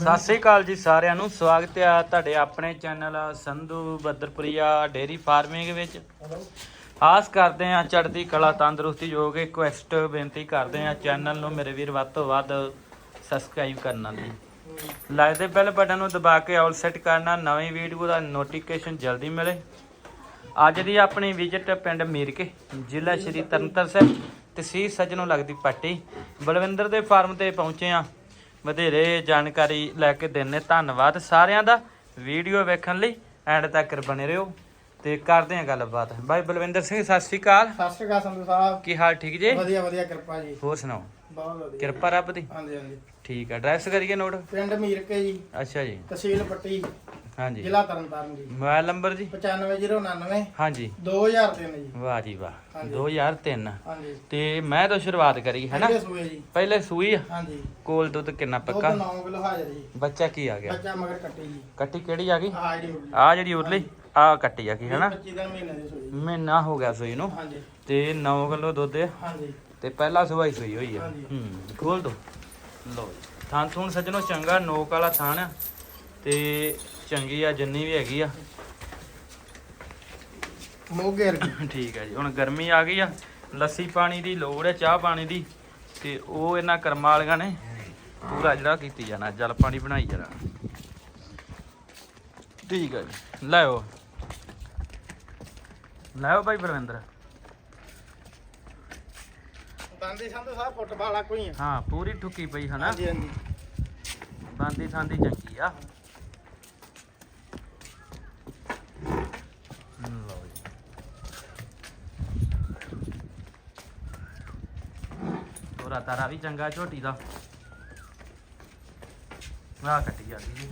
ਸਤਿ ਸ੍ਰੀ ਅਕਾਲ ਜੀ ਸਾਰਿਆਂ ਨੂੰ। ਸਵਾਗਤ ਹੈ ਤੁਹਾਡੇ ਆਪਣੇ channel Sandhu Badarpuria dairy farming ਵਿੱਚ। ਆਸ ਕਰਦੇ ਹਾਂ ਚੜ੍ਹਦੀ ਕਲਾ ਤੰਦਰੁਸਤੀ ਯੋਗ ਕਿ ਰਿਕੁਐਸਟ ਬੇਨਤੀ ਕਰਦੇ ਹਾਂ ਚੈਨਲ ਨੂੰ ਮੇਰੇ ਵੀਰ ਵੱਧ ਤੋਂ ਵੱਧ ਸਬਸਕ੍ਰਾਈਬ ਕਰਨਾ ਲਈ ਲਾਈਕ ਦੇ ਬੈਲ ਬਟਨ ਨੂੰ ਦਬਾ ਕੇ ਆਲ ਸੈੱਟ ਕਰਨਾ, ਨਵੀਂ ਵੀਡੀਓ ਦਾ ਨੋਟੀਫਿਕੇਸ਼ਨ ਜਲਦੀ ਮਿਲੇ। ਅੱਜ ਦੀ ਆਪਣੀ ਵਿਜ਼ਿਟ ਪਿੰਡ ਮੀਰਕੇ, ਜ਼ਿਲ੍ਹਾ ਸ਼੍ਰੀ ਤਰਨਤਾਰਨ ਸਾਹਿਬ, ਤਹਿਸੀਲ ਸੱਜਣੋਂ ਲੱਗਦੀ ਪੱਟੀ। ਬਲਵਿੰਦਰ ਦੇ ਫਾਰਮ ਤੇ ਪਹੁੰਚੇ ਆ ਵਧੇਰੇ ਜਾਣਕਾਰੀ ਲੈ ਕੇ ਦਿੰਨੇ। ਧੰਨਵਾਦ ਸਾਰਿਆਂ ਦਾ। ਵੀਡੀਓ ਵੇਖਣ ਲਈ ਐਂਡ ਤੱਕ ਬਣੇ ਰਹੋ ਤੇ ਕਰਦੇ ਆ ਗੱਲਬਾਤ। ਬਾਈ ਬਲਵਿੰਦਰ ਸਿੰਘ ਸਤਿ ਸ਼੍ਰੀ ਅਕਾਲ। ਸਤਿ ਸ਼੍ਰੀ ਅਕਾਲ ਸੰਧੂ ਸਾਹਿਬ। ਕੀ ਹਾਲ ਠੀਕ ਜੇ? ਵਧੀਆ ਵਧੀਆ ਕਿਰਪਾ ਜੀ। ਹੋਰ ਸੁਣਾਓ? ਬਹੁਤ ਵਧੀਆ। ਕਿਰਪਾ ਰੱਬ ਦੀ। ਹਾਂਜੀ ਹਾਂਜੀ। ਠੀਕ ਆ। ਐਡਰੈਸ ਕਰੀਏ ਨੋਟ? ਪਿੰਡ ਮੀਰਕੇ ਜੀ। ਅੱਛਾ ਜੀ। ਤਹਿਸੀਲ ਪੱਟੀ। ਹਾਂਜੀ। ਜ਼ਿਲ੍ਹਾ ਤਰਨਤਾਰਨ ਜੀ। ਮੋਬਾਈਲ ਨੰਬਰ ਜੀ? 95099 ਹਾਂਜੀ। 2003 ਜੀ। ਵਾਹ ਜੀ ਵਾਹ। ਹਾਂਜੀ। 2003 ਹਾਂਜੀ। ਤੇ ਮੈਂ ਤਾਂ ਸ਼ੁਰੂਆਤ ਕਰੀ ਹੈ ਨਾ? ਪਹਿਲੇ ਸੂਏ ਜੀ। ਪਹਿਲੇ ਸੂਈ ਆ? ਹਾਂਜੀ। ਕੋਲ ਦੁੱਧ ਕਿੰਨਾ ਦੁੱਧ ਪੱਕਾ? 9 ਕਿਲੋ ਹਾਜ਼ਰ ਜੀ। ਬੱਚਾ ਕੀ ਆ ਗਿਆ? ਬੱਚਾ ਮਗਰ ਕੱਟੀ ਜੀ। ਕੱਟੀ ਕਿਹੜੀ ਆ ਗਈ? ਆ ਜਿਹੜੀ ਉਰਲੀ। ਆ ਜਿਹੜੀ ਉਰਲੀ? ਆ ਕੱਟੀ ਆ ਗਈ ਹੈ ਨਾ? 25 ਦਿਨ ਮਹੀਨੇ ਦੀ ਸੂਈ ਜੀ। ਮਹੀਨਾ ਹੋ ਗਿਆ ਸੂਈ ਨੂੰ। ਹਾਂਜੀ। ਤੇ 9 ਕਿਲੋ ਦੁੱਧ ਹਾਂਜੀ। ਤੇ ਪਹਿਲਾ ਸੂਈ ਸੂਈ ਹੋਈ ਆ। ਹਾਂਜੀ। ਹੂੰ ਖੋਲ ਦੋ। ਲੋ ਥਾਂ ਥੂਣ ਸੱਜਣੋ ਚੰਗਾ ਨੋਕ ਵਾਲਾ ਥਾਣ ਆ। ਤੇ ਚੰਗੀ ਆ ਜਿੰਨੀ ਵੀ ਹੈਗੀ ਆ। ਮੋਗੇ ਠੀਕ ਹੈ ਜੀ ਹੁਣ ਗਰਮੀ ਆ ਗਈ ਆ ਲੱਸੀ ਪਾਣੀ ਦੀ ਲੋੜ ਹੈ ਚਾਹ ਪਾਣੀ ਦੀ ਤੇ ਉਹ ਇਹਨਾਂ ਕਰਮਾਂ ਵਾਲੀਆਂ ਨੇ ਪੂਰਾ ਜਿਹੜਾ ਕੀਤੀ ਜਾਣਾ ਜਲ ਪਾਣੀ ਬਣਾਈ ਜਾਣਾ। ਠੀਕ ਹੈ ਜੀ ਲੈਓ ਲੈਓ ਭਾਈ ਬਰਵਿੰਦਰ ਦੰਦੀ ਸੰਧੂ ਸਾਹਿਬ ਫੁੱਟਬਾਲ ਆ ਕੋਈ ਆ। ਹਾਂ ਪੂਰੀ ਠੁੱਕੀ ਪਈ ਹਨਾ। ਹਾਂਜੀ ਹਾਂਜੀ। ਬਾਂਦੀ ਸਾਂਦੀ ਚੰਗੀ ਆ ਲਓ ਜੀ ਤੋਰਾ ਤਾਰਾ ਵੀ ਚੰਗਾ ਝੋਟੀ ਦਾ। ਆ ਕੱਟੀ ਜਾਂਦੀ ਜੀ।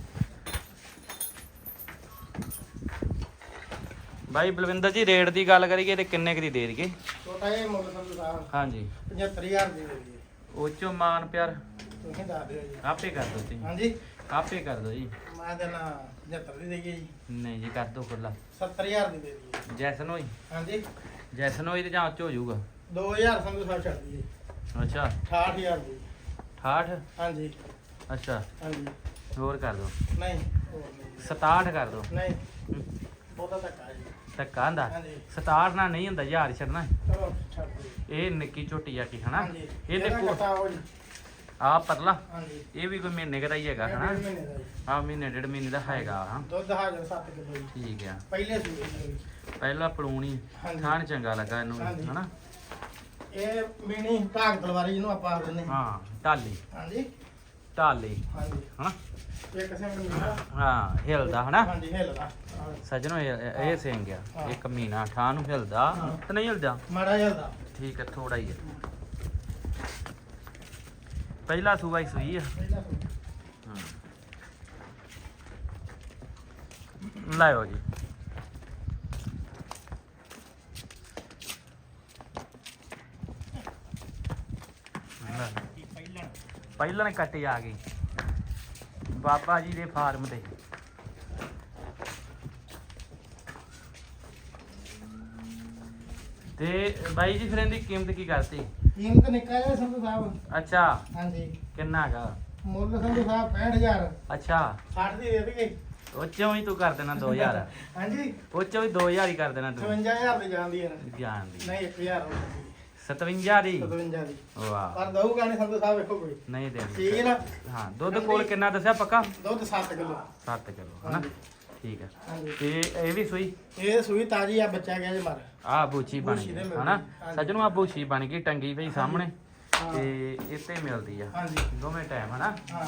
ਬਾਈ ਬਲਵਿੰਦਰ ਜੀ ਰੇਟ ਦੀ ਗੱਲ ਕਰੀਏ ਤੇ ਕਿੰਨੇ ਕੁ ਦੀ ਦੇ ਦਈਏ? ਛੋਟਾ ਜਿਹਾ ਮੁੱਲ ਸਾਹਿਬ ਹਾਂਜੀ। 75000 ਦੀ ਦੇ ਉਹ ਚੋਂ ਮਾਨ ਪਿਆਰ। ਤੁਸੀਂ ਦੱਸ ਦਿਓ ਜੀ। ਆਪੇ ਕਰ ਦੋ ਤੁਸੀਂ। ਹਾਂਜੀ। ਆਪੇ ਕਰ ਦੋ ਜੀ। ਮੈਂ ਦੇਣਾ 75 ਦੀ ਦੇਈਏ ਜੀ। ਨਹੀਂ ਜੀ ਕਰ ਦੋ ਖੁੱਲਾ 70000 ਦੀ ਦੇ ਦਈਏ। ਜੈਸਨ ਹੋਈ? ਹਾਂਜੀ। ਜੈਸਨ ਹੋਈ ਤੇ ਜਾਂ ਉੱਚ ਹੋ ਜਾਊਗਾ? 2000 ਸੰਧੂ ਸਾਹਿਬ ਛੱਡ ਦਈਏ ਅੱਛਾ। 68000 ਦੀ। 68 ਹਾਂਜੀ। ਅੱਛਾ। ਹਾਂਜੀ। ਹੋਰ ਕਰ ਦੋ। ਨਹੀਂ। ਹੋਰ ਨਹੀਂ 67 ਕਰ ਦੋ। ਨਹੀਂ। ਬਹੁਤਾ ਧੱਕਾ ਜੀ। ਧੱਕਾ ਹੁੰਦਾ? ਹਾਂਜੀ। 67 ਨਾਲ ਨਹੀਂ ਹੁੰਦਾ ਯਾਰ ਛੱਡਣਾ। ਚਲੋ ਛੱਡ ਦਿਓ। ਇਹ ਨਿੱਕੀ ਝੋਟੀ ਆ ਕੀ ਹਨਾ? ਹਾਂਜੀ। ਇਹਦੇ ਇਹਦਾ ਕੋਲ ਕੱਟਾ ਹੋ ਜੀ। ਆ ਪਰਲਾ। ਹਾਂਜੀ। ਇਹ ਵੀ ਕੋਈ ਮਹੀਨੇ ਕੁ ਦਾ ਹੀ ਹੈਗਾ ਡੇਢ ਮਹੀਨੇ ਦਾ ਜੀ ਆ ਮਹੀਨੇ ਡੇਢ ਮਹੀਨੇ ਦਾ ਹੈਗਾ ਹਾਂ। ਦੁੱਧ ਹਾਜ਼ਰ 7 ਕਿਲੋ ਜੀ। ਠੀਕ ਆ। ਪਹਿਲੇ ਸੂਏ ਜੀ ਪਹਿਲਾ ਪਲੂਣੀ। ਹਾਂਜੀ। ਥਾਣ ਚੰਗਾ ਲੱਗਾ ਇਹਨੂੰ ਹਾਂਜੀ। ਹਨਾ? ਇਹ ਮੀਣੀ ਢਾਕ ਤਲਵਾਰੀ ਜਿਹਨੂੰ ਆਪਾਂ ਆਖ ਦਿੰਦੇ ਹਾਂ ਹਾਂ ਢਾਲੀ ਹਾਂਜੀ। ਢਾਲੀ ਹਾਂਜੀ। ਹਨਾ? ਇਹ ਕਿਸੇ ਨੂੰ ਮਿਲਦਾ ਹਾਂ ਹਿਲਦਾ ਹਨਾ? ਹਾਂਜੀ ਹਿੱਲਦਾ। ਹਾਂ। ਸੱਜਣੋ ਇਹ ਇਹ ਸਿੰਘ ਆ। ਹਾਂ। ਇੱਕ ਮਹੀਨਾ ਠਾਹ ਨੂੰ ਹਿਲਦਾ ਹਾਂ। ਤੇ ਨਹੀਂ ਹਿਲਦਾ? ਮਾੜਾ ਜਿਹਾ ਹਿੱਲਦਾ। ਠੀਕ ਹੈ ਥੋੜਾ ਹੀ ਹੈ ਪਹਿਲਾ ਸੂਆ ਹੀ ਸੂਈ ਆ। ਪਹਿਲਾ ਸੂਆ। ਲਾਇਓ ਜੀ। ਪਹਿਲਾਂ ਕੱਟੀ ਆ ਗਈ। ਬਾਬਾ ਜੀ ਦੇ ਫਾਰਮ ਤੇ। ਤੇ ਬਾਈ ਜੀ ਫਿਰ ਇਹਦੀ ਕੀਮਤ ਕੀ ਕਰਤੀ? ਕੀਮਤ ਜਾਏ ਸੰਧੂ ਸਾਹਿਬ। ਅੱਛਾ। ਹਾਂਜੀ। ਕਿੰਨਾ ਹੈਗਾ ਮੁੱਲ ਸੰਧੂ ਸਾਹਿਬ 65000 ਅੱਛਾ। 60 ਦੀ ਦੇ ਦੇਗੇ ਉਹ ਚੋਂ ਹੀ ਤੂੰ ਕਰ ਦੇਣਾ 2000 ਹਾਂਜੀ। ਉਹ ਚੋਂ ਵੀ 2000 ਹੀ ਕਰ ਦੇਣਾ ਤੂੰ। 55000 ਦੀ ਜਾਂਦੀ ਹੈ ਨਾ। ਗਿਆਨ ਦੀ ਨਹੀਂ 1000 ਹੋਊਗੀ 57 ਦੀ। 57 ਦੀ। ਵਾਹ। ਪਰ ਦਊਗਾ ਨਹੀਂ ਸੰਧੂ ਸਾਹਿਬ ਵੇਖੋ ਕੋਈ। ਨਹੀਂ ਦੇਣੀ। ਠੀਕ ਹੈ ਨਾ? ਹਾਂ ਦੁੱਧ ਕੋਲ ਕਿੰਨਾ ਦੱਸਿਆ ਪੱਕਾ? ਦੁੱਧ 7 ਕਿਲੋ। 7 ਕਿਲੋ ਹਨਾ ਹਾਂਜੀ। ਠੀਕ ਹੈ। ਹਾਂਜੀ। ਤੇ ਇਹ ਵੀ ਸੂਈ? ਇਹ ਸੂਈ ਤਾਜੀ ਆ ਬੱਚਾ ਗਿਆ ਜੇ ਮਰ। ਆ ਬੂਚੀ ਬਣ ਬੂਚੀ ਗਈ ਤੇ ਮਿਲਦੀ, ਹਨਾ ਹਾਂਜੀ। ਸੱਜਣੋਂ ਆ ਬੂਚੀ ਬਣ ਗਈ ਟੰਗੀ ਪਈ ਸਾਹਮਣੇ। ਹਾਂ। ਤੇ ਇੱਥੇ ਮਿਲਦੀ ਆ। ਹਾਂਜੀ। ਦੋਵੇਂ ਟਾਈਮ ਹਨਾ ਹਾਂ।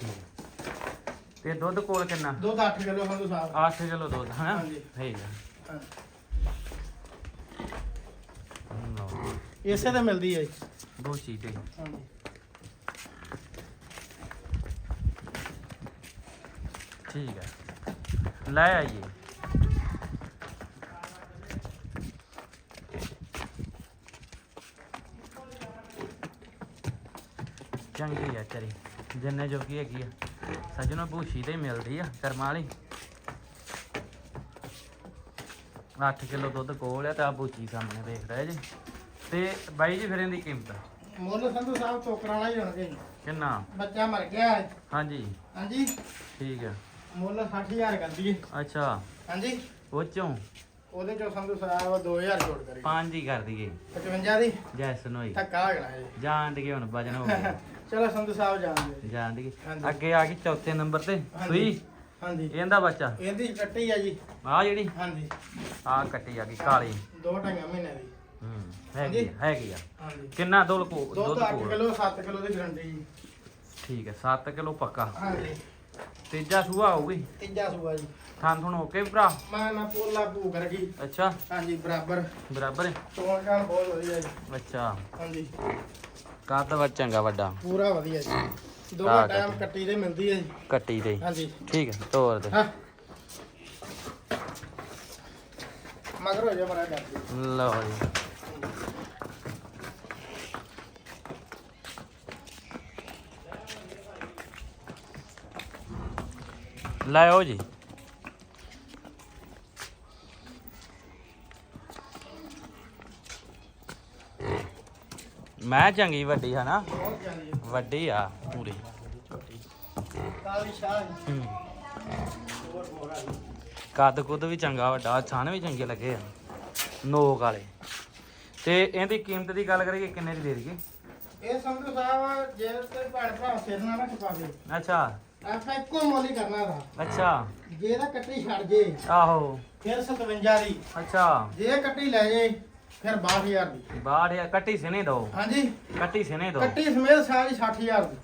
ਠੀਕ ਹੈ। ਤੇ ਦੁੱਧ ਕੋਲ ਕਿੰਨਾ? ਦੁੱਧ 8 ਕਿਲੋ ਸੰਧੂ ਸਾਹਿਬ। 8 ਕਿਲੋ ਦੁੱਧ ਹਨਾ ਹਾਂਜੀ। ਠੀਕ ਹੈ। ਹਾਂ। ਲਓ, ਇਸੇ ਤੇ ਮਿਲਦੀ ਹੈ ਜੀ। ਬੂਚੀ ਤੇ ਹਾਂਜੀ ਠੀਕ ਹੈ। ਲੈ ਆਈਏ। ਚੰਗੀ ਆ ਚਰੀ ਜਿੰਨੇ ਜੋਗੀ ਹੈਗੀ ਆ। ਸੱਜਣੋ ਭੂਸ਼ੀ ਤੇ ਮਿਲਦੀ ਆ, ਕਰਮਾਂ ਵਾਲੀ। 8 ਕਿਲੋ ਦੁੱਧ ਕੋਲ ਆ ਤੇ ਆ ਭੂਚੀ ਸਾਹਮਣੇ ਦੇਖ ਰਹੇ ਜੀ। ਤੇ ਬਾਈ ਜੀ ਫਿਰ ਇਹਦੀ ਕੀਮਤ? ਮੁੱਲ ਸੰਧੂ ਸਾਹਿਬ ਟੋਕਰਾਂ ਵਾਲਾ ਹੀ ਹੋਣਗੇ ਜੀ। ਕਿੰਨਾ? ਬੱਚਾ ਮਰ ਗਿਆ ਹੈ। ਹਾਂਜੀ। ਹਾਂਜੀ। ਠੀਕ ਹੈ ਮੁੱਲ 60000 ਕਰਦੀ ਹੈ ਅੱਛਾ। ਹਾਂਜੀ। ਉਹ ਚੋਂ ਉਹਦੇ ਚੋਂ ਸੰਧੂ ਸਾਹਿਬ 2000 ਛੋੜ ਕਰੀ ਪੰਜ ਹੀ ਕਰ ਦਈਏ। 55 ਦੀ। ਜੈਸਨ ਹੋਈ ਧੱਕਾ ਹੋ ਜਾਣਾ ਜੀ ਜਾਣ ਦੀ ਹੁਣ ਵਜਨ ਹੋ ਗਿਆ। ਚਲੋ ਸੰਧੂ ਸਾਹਿਬ ਜਾਣਦੇ ਜੀ। ਜਾਣ ਦੀ ਹਾਂਜੀ। ਅੱਗੇ ਆ ਗਈ ਚੌਥੇ ਨੰਬਰ ਤੇ। ਹਾਂਜੀ। ਸੂਈ? ਹਾਂਜੀ। ਇਹਦਾ ਬੱਚਾ? ਇਹਦੀ ਕੱਟੀ ਆ ਜੀ। ਆ ਜਿਹੜੀ? ਹਾਂਜੀ। ਆ ਕੱਟੀ ਆ ਗਈ ਕਾਲੀ। ਦੋ ਢਾਈਆਂ ਮਹੀਨੇ ਦੀ। ਹੂੰ। ਹੈਗੀ ਆ, ਹੈਗੀ ਆ। ਹਾਂਜੀ। ਕਿੰਨਾ ਦੁੱਧ ਕੋ ਦੁੱਧ ਦੁੱਧ 8 ਕੋਲ ਕਿਲੋ 7 ਕਿਲੋ ਦੀ ਗਰੰਟੀ ਜੀ। ਠੀਕ ਹੈ 7 ਕਿਲੋ ਪੱਕਾ। ਹਾਂਜੀ। ਤੀਜਾ ਸੂਆ ਹੋਊਗੀ? ਤੀਜਾ ਸੂਆ ਜੀ। ਥਾਂ ਥੁਣ ਓਕੇ ਭਰਾ? ਮੈਂ ਨਾ ਪੋਲਾ ਭੂ ਕਰ ਗਈ ਅੱਛਾ। ਹਾਂਜੀ ਬਰਾਬਰ। ਬਰਾਬਰ ਹੈ? ਚੋਣ ਕਾਣ ਬਹੁਤ ਵਧੀਆ ਜੀ। ਅੱਛਾ। ਹਾਂਜੀ। ਕੱਦ ਵਾ ਚੰਗਾ ਵੱਡਾ। ਪੂਰਾ ਵਧੀਆ ਜੀ। ਦੋ ਹਾਂ, ਟਾਈਮ ਕੱਟੀ। ਕੱਟੀ ਦੇ ਮਿਲਦੀ ਹੈ ਜੀ। ਕੱਟੀ ਦੇ ਹਾਂਜੀ। ਠੀਕ ਹੈ ਤੋਰ ਦੇ। ਹਾਂ। ਮਗਰ ਹੋ ਜਾ ਮਰਾ ਕਰ ਲਓ ਜੀ। ਲਾਓ ਜੀ। ਮੈਂ ਚੰਗੀ ਵੱਡੀ ਹੈ ਨਾ? ਵੱਡੀ ਆ ਪੂਰੀ। ਕਾਲੀ ਸ਼ਾਹ ਹੂੰ। ਕੱਦ ਕੁੱਦ ਵੀ ਚੰਗਾ ਵੱਡਾ ਛਾਣ ਵੀ ਚੰਗੇ ਲੱਗੇ ਆ ਨੋਕ ਵਾਲੇ। ਤੇ ਇਹਦੀ ਕੀਮਤ ਦੀ ਗੱਲ ਕਰੀਏ ਕਿੰਨੇ ਦੀ ਦੇ ਦਈਏ? ਇਹ ਸੰਧੂ ਸਾਹਿਬ ਜੇ ਤੇ ਭੈਣ ਭਰਾ ਸਿਰ ਨਾ ਨਾ ਛਪਾਵੇ ਅੱਛਾ। ਆਪਾਂ ਇੱਕੋ ਮੁੱਲ ਹੀ ਕਰਨਾ ਦਾ ਅੱਛਾ। ਜੇ ਤਾਂ ਕੱਟੀ ਛੱਡ ਜੇ ਆਹੋ। ਫਿਰ 57 ਦੀ। ਅੱਛਾ। ਜੇ ਕੱਟੀ ਲੈ ਜੇ ਫਿਰ 62000 ਦੀ। ਬਾੜ ਆ ਕੱਟੀ ਸਿਨੇ ਦੋ। ਹਾਂਜੀ। ਕੱਟੀ ਸਿਨੇ ਦੋ। ਕੱਟੀ ਸਮੇਤ ਸਾਰੀ 60000 ਦੀ।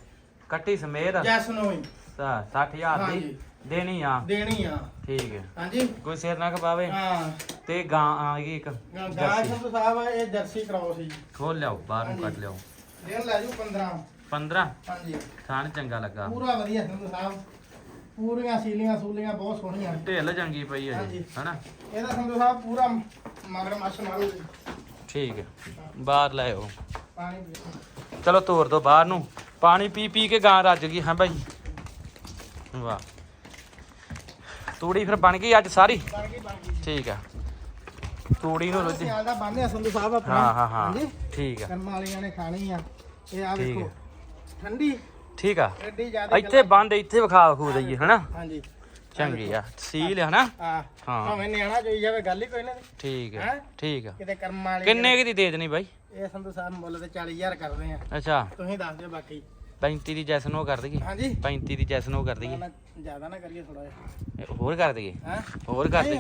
ਕੱਟੀ ਸਮੇਤ? ਜੈਸ ਨੂੰ ਹੀ 60000 ਦੀ। ਹਾਂਜੀ। ਦੇਣੀ ਆ। ਦੇਣੀ ਆ। ਠੀਕ ਹੈ। ਹਾਂਜੀ। ਕੋਈ ਸਿਰ ਨਾ ਖਪਾਵੇ। ਹਾਂ। ਤੇ ਗਾਂ ਆ ਗਈ ਇੱਕ। ਗਾਂ ਜਰਸੀ। ਸੰਧੂ ਸਾਹਿਬ ਇਹ ਜਰਸੀ ਕਰਾਓ ਸੀ ਖੋਲ ਲਿਆਓ ਬਾਹਰ ਨੂੰ। ਕੱਟ ਲਿਆਓ। ਦੇਣ ਲੈ ਜੂ 15 15 ਹਾਂਜੀ। ਥਾਣ ਚੰਗਾ ਲੱਗਾ। ਪੂਰਾ ਵਧੀਆ ਸੰਧੂ ਸਾਹਿਬ ਪੂਰੀਆਂ ਸੀਲੀਆਂ ਸੂਲੀਆਂ ਬਹੁਤ ਸੋਹਣੀਆਂ ਢਿੱਲ ਚੰਗੀ ਪਈ ਹੈ ਜੀ ਹਾਂਜੀ। ਹਨਾ? ਇਹਦਾ ਸੰਧੂ ਸਾਹਿਬ ਪੂਰਾ ਮਗਰ ਮੱਛ ਮਾਰੂ ਜੀ। ਠੀਕ ਹੈ। ਬਾਹਰ ਲੈ ਆਓ। ਪਾਣੀ ਪੀਓ। ਚਲੋ ਤੋਰ ਦੋ ਬਾਹਰ ਨੂੰ। ਪਾਣੀ ਪੀ ਪੀ ਕੇ ਗਾਂ ਰੱਜ ਗਈ ਹਾਂ ਭਾਈ ਵਾਹ। ਤੂੜੀ ਫਿਰ ਬਣ ਗਈ ਅੱਜ ਸਾਰੀ? ਬਣ ਗਈ ਬਣ ਗਈ ਠੀਕ ਆ ਤੂੜੀ ਨੂੰ ਰੁੱਝ ਸਿਆਲ ਦਾ ਬੰਨ੍ਹਿਆ ਸੰਧੂ ਸਾਹਿਬ ਆਪਣਾ। ਹਾਂ ਹਾਂ ਹਾਂ। ਠੀਕ ਆ ਕਰਮ ਵਾਲੀਆਂ ਨੇ ਖਾਣੀ ਆ। ਇਹ ਆ ਠੀਕ ਵੇਖੋ। ਠੰਡੀ? ਠੀਕ ਆ। ਐਡੀ ਜ਼ਿਆਦਾ ਇੱਥੇ ਬੰਦ ਇੱਥੇ ਵਿਖਾ ਵਿਖੂ ਦਈਏ ਹਨਾ? ਹਾਂਜੀ। ਚੰਗੀ ਆ ਸੀਲ ਹਨਾ? ਆ ਹਾਂ। ਭਾਵੇਂ ਨਿਆਣਾ જોਈ ਜਾਵੇ ਗੱਲ ਹੀ ਕੋਈ ਨਾ ਠੀਕ ਹੈਂ? ਠੀਕ ਆ। ਕਿਤੇ ਕਰਮ ਵਾਲੀ ਕਿੰਨੇ ਕੀ ਦੀ ਦੇ ਦੇਣੀ ਬਾਈ? ਇਹ ਸੰਧੂ ਸਾਹਿਬ ਮੁੱਲ ਤੇ 40000 ਕਰਦੇ ਆ। ਅੱਛਾ। ਤੁਸੀਂ ਦੱਸ ਦਿਓ ਬਾਕੀ। 35 ਦੀ ਜੈਸਨ ਉਹ ਕਰ ਦਈਏ ਹਾਂਜੀ। 35 ਦੀ ਜੈਸਨ ਉਹ ਕਰ ਦਈਏ ਨਾ ਜ਼ਿਆਦਾ ਨਾ ਕਰੀਏ ਥੋੜਾ ਜਿਹਾ। ਹੋਰ ਕਰ ਦਈਏ ਹੈ? ਹੋਰ ਕਰ ਦੇ।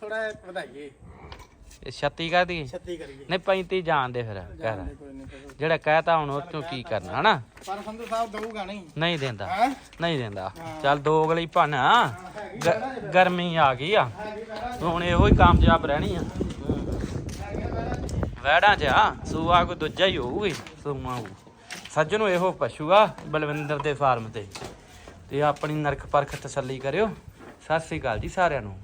ਥੋੜਾ ਵਧਾਈਏ। 36 ਕਰ ਦਈਏ 36 ਕਰੀਏ ਨਹੀਂ 35 ਜਾਣ ਦੇ ਫਿਰ ਕਰ ਜਾਣਦੇ ਨਹੀਂ ਕੋਈ। ਜਿਹੜਾ ਕਹਿਤਾ ਹੁਣ ਉਹ ਚੋਂ ਕੀ ਕਰਨਾ ਹਨਾ? ਪਰ ਸੰਧੂ ਸਾਹਿਬ ਦਊਗਾ ਨਹੀਂ। ਨਹੀਂ ਦਿੰਦਾ। ਨਹੀਂ ਦਿੰਦਾ। ਚੱਲ ਦੋ ਗਲੀ ਭੰਨ ਗਰਮੀ ਆ ਗਈ ਆ। ਹੁਣ ਇਹੋ ਹੀ ਕਾਮਯਾਬ ਰਹਿਣੀ ਆ। ਵੈੜਾਂ 'ਚ ਆ ਸੂਆ ਕੋਈ ਦੂਜਾ ਹੀ ਹੋਊਗੀ ਸੂਆ ਹੋਊ। ਸੱਜਣੋ ਇਹੋ ਪਸ਼ੂ ਆ ਬਲਵਿੰਦਰ ਦੇ ਫਾਰਮ ਤੇ। ਤੇ ਆਪਣੀ ਨਰਖ ਪਰਖ ਤਸੱਲੀ ਕਰਿਓ। ਸਤਿ ਸ੍ਰੀ ਅਕਾਲ ਜੀ ਸਾਰਿਆਂ ਨੂੰ।